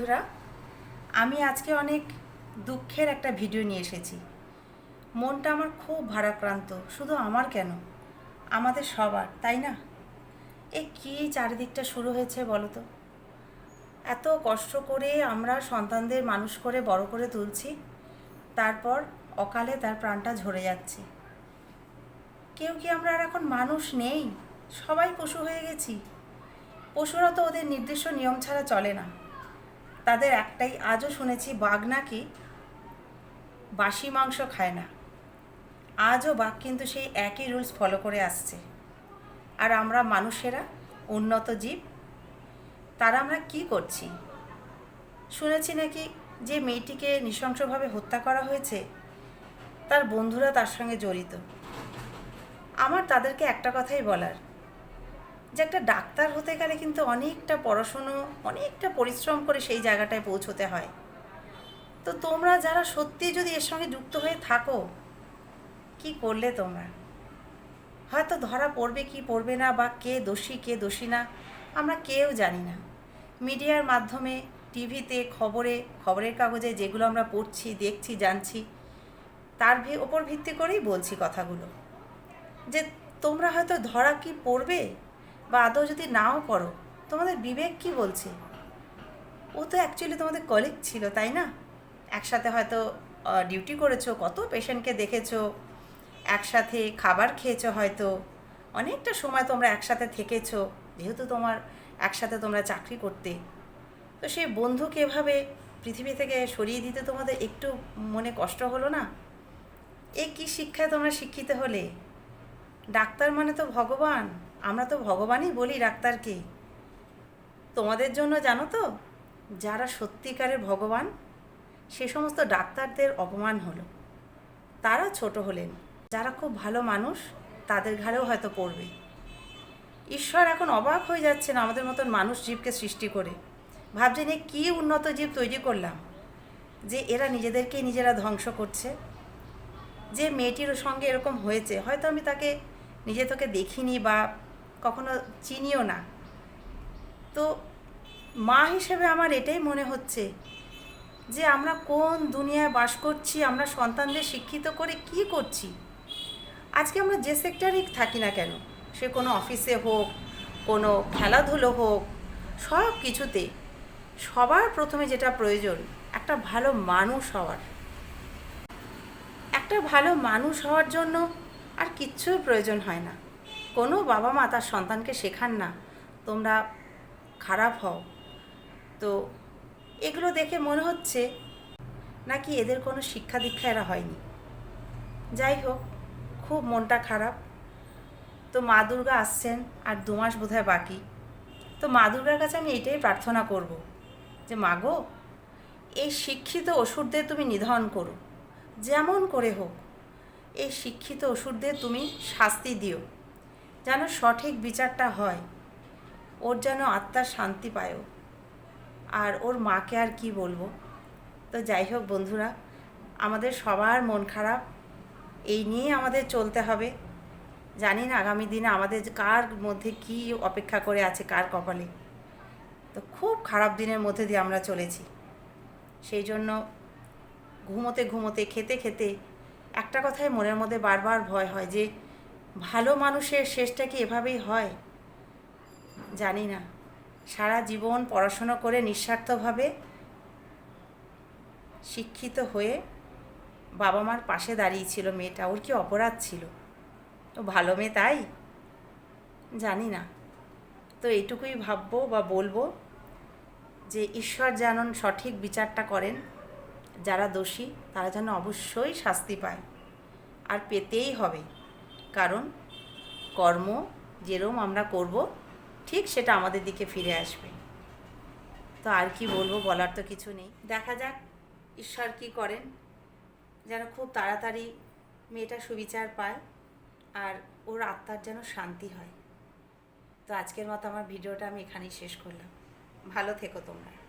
বন্ধুরা, আমি আজকে অনেক দুঃখের একটা ভিডিও নিয়ে এসেছি। মনটা আমার খুব ভারাক্রান্ত, শুধু আমার কেন? আমাদের সবার, তাই না? এ কী চারিদিকটা শুরু হয়েছে বলো তো? এত কষ্ট করে আমরা সন্তানদের মানুষ করে, বড় করে তুলছি, তারপর অকালে তার প্রাণটা ঝরে যাচ্ছে। কেউ কি আমরা আর এখন মানুষ নেই? সবাই পশু হয়ে গেছি। পশুরা তো ওদের নির্দিষ্ট নিয়ম ছাড়া চলে না। তাদের একটাই, আজও শুনেছি বাঘ নাকি বাসি মাংস খায় না। আজও বাঘ কিন্তু সেই একই রুলস ফলো করে আসছে। আর আমরা মানুষেরা, উন্নত জীব, তারা আমরা কি করছি? শুনেছি নাকি যে মেয়েটিকে নৃশংসভাবে হত্যা করা হয়েছে, তার বন্ধুরা তার সঙ্গে জড়িত। আমার তাদেরকে একটা কথাই বলার যে একটা ডাক্তার হতে গেলে কিন্তু অনেকটা পড়াশুনো, অনেকটা পরিশ্রম করে সেই জায়গাটায় পৌঁছতে হয়। তো তোমরা যারা সত্যি যদি এর সঙ্গে যুক্ত হয়ে থাকো, কি করলে তোমরা? হয়তো ধরা পড়বে কি পড়বে না বা কে দোষী কে দোষী না, আমরা কেউ জানি না। মিডিয়ার মাধ্যমে, টিভিতে, খবরে, খবরের কাগজে যেগুলো আমরা পড়ছি, দেখছি, জানছি, তার ওপর ভিত্তি করেই বলছি কথাগুলো। যে তোমরা হয়তো ধরা কি পড়বে? বা আদৌ যদি নাও করো, তোমাদের বিবেক কি বলছে? ও তো অ্যাকচুয়ালি তোমাদের কলিগ ছিল, তাই না? একসাথে হয়তো ডিউটি করেছ, কত পেশেন্টকে দেখেছ, একসাথে খাবার খেয়েছো হয়তো, অনেকটা সময় তোমরা একসাথে থেকেছো, যেহেতু তোমার একসাথে তোমরা চাকরি করতে। তো সেই বন্ধুকে এভাবে পৃথিবী থেকে সরিয়ে দিতে তোমাদের একটু মনে কষ্ট হলো না? এ কী শিক্ষায় তোমরা শিক্ষিত হলে? ডাক্তার মানে তো ভগবান। আমরা তো ভগবানই বলি ডাক্তারকে। তোমাদের জন্য জানো তো, যারা সত্যিকারের ভগবান, সে সমস্ত ডাক্তারদের অপমান হলো। তারা ছোট হলেন, যারা খুব ভালো মানুষ, তাদের ঘাড়েও হয়তো পড়বে। ঈশ্বর এখন অবাক হয়ে যাচ্ছেন আমাদের মতন মানুষ জীবকে সৃষ্টি করে। ভাবছেন, এ কী উন্নত জীব তৈরি করলাম? যে এরা নিজেদেরকেই নিজেরা ধ্বংস করছে। যে মেয়েটির সঙ্গে এরকম হয়েছে, হয়তো আমি তাকে নিজে তোকে দেখিনি বা কখনো চিনিও না। তো মা হিসেবে আমার এটাই মনে হচ্ছে যে আমরা কোন দুনিয়ায় বাস করছি, আমরা সন্তানদের শিক্ষিত করে কি করছি? আজকে আমরা যে সেক্টরেই থাকি না কেন, সে কোনো অফিসে হোক, কোনো খেলাধুলো হোক, সব কিছুতে সবার প্রথমে যেটা প্রয়োজন, একটা ভালো মানুষ হওয়ার। একটা ভালো মানুষ হওয়ার জন্য আর কিচ্ছুর প্রয়োজন হয় না। কোনো বাবা মা তার সন্তানকে শেখান না। তোমরা খারাপ হও। তো এগুলো দেখে মনে হচ্ছে নাকি এদের কোনো শিক্ষা দীক্ষা এরা হয়নি। যাই হোক, খুব মনটা খারাপ। তো মা দুর্গা আসছেন আর দু মাস বোধহয় বাকি। তো মা দুর্গার কাছে আমি এটাই প্রার্থনা করব যে, মা গো, এই শিক্ষিত অসুরদের তুমি নিধন করো। যেমন করে হোক, এই শিক্ষিত অসুরদের তুমি শাস্তি দিও। যেন সঠিক বিচারটা হয়। ওর যেন আত্মার শান্তি পায়ও আর ওর মাকে আর কি বলব? তো যাই হোক বন্ধুরা, আমাদের সবার মন খারাপ। এই নিয়ে আমাদের চলতে হবে। জানি না আগামী দিনে আমাদের কার মধ্যে কি অপেক্ষা করে আছে, কার কপালে। তো খুব খারাপ দিনের মধ্যে দিয়ে আমরা চলেছি। সেই জন্য ঘুমোতে ঘুমোতে, খেতে খেতে একটা কথাই মনের মধ্যে বারবার ভয় হয় যে ভালো মানুষের শেষটা কি এভাবেই হয়? জানি না। সারা জীবন পড়াশুনো করে নিঃস্বার্থভাবে শিক্ষিত হয়ে বাবা মার পাশে দাঁড়িয়েছিল মেয়েটা। ওর কি অপরাধ ছিল? তো ভালো মেয়ে তাই? জানি না। তো এইটুকুই ভাববো বা বলব যে ঈশ্বর যেন সঠিক বিচারটা করেন, যারা দোষী তারা যেন অবশ্যই শাস্তি পায়। আর পেতেই হবে। কারণ কর্ম যেরম আমরা করব, ঠিক সেটা আমাদের দিকে ফিরে আসবে। তো আর কি বলব বলার তো কিছু নেই। দেখা যাক ঈশ্বর কি করেন, যেন খুব তাড়াতাড়ি মেয়েটা সুবিচার পায় আর ওর আত্মার যেন শান্তি হয়। তো আজকের মতো আমার ভিডিওটা আমি এখানেই শেষ করলাম। ভালো থেকো তোমরা।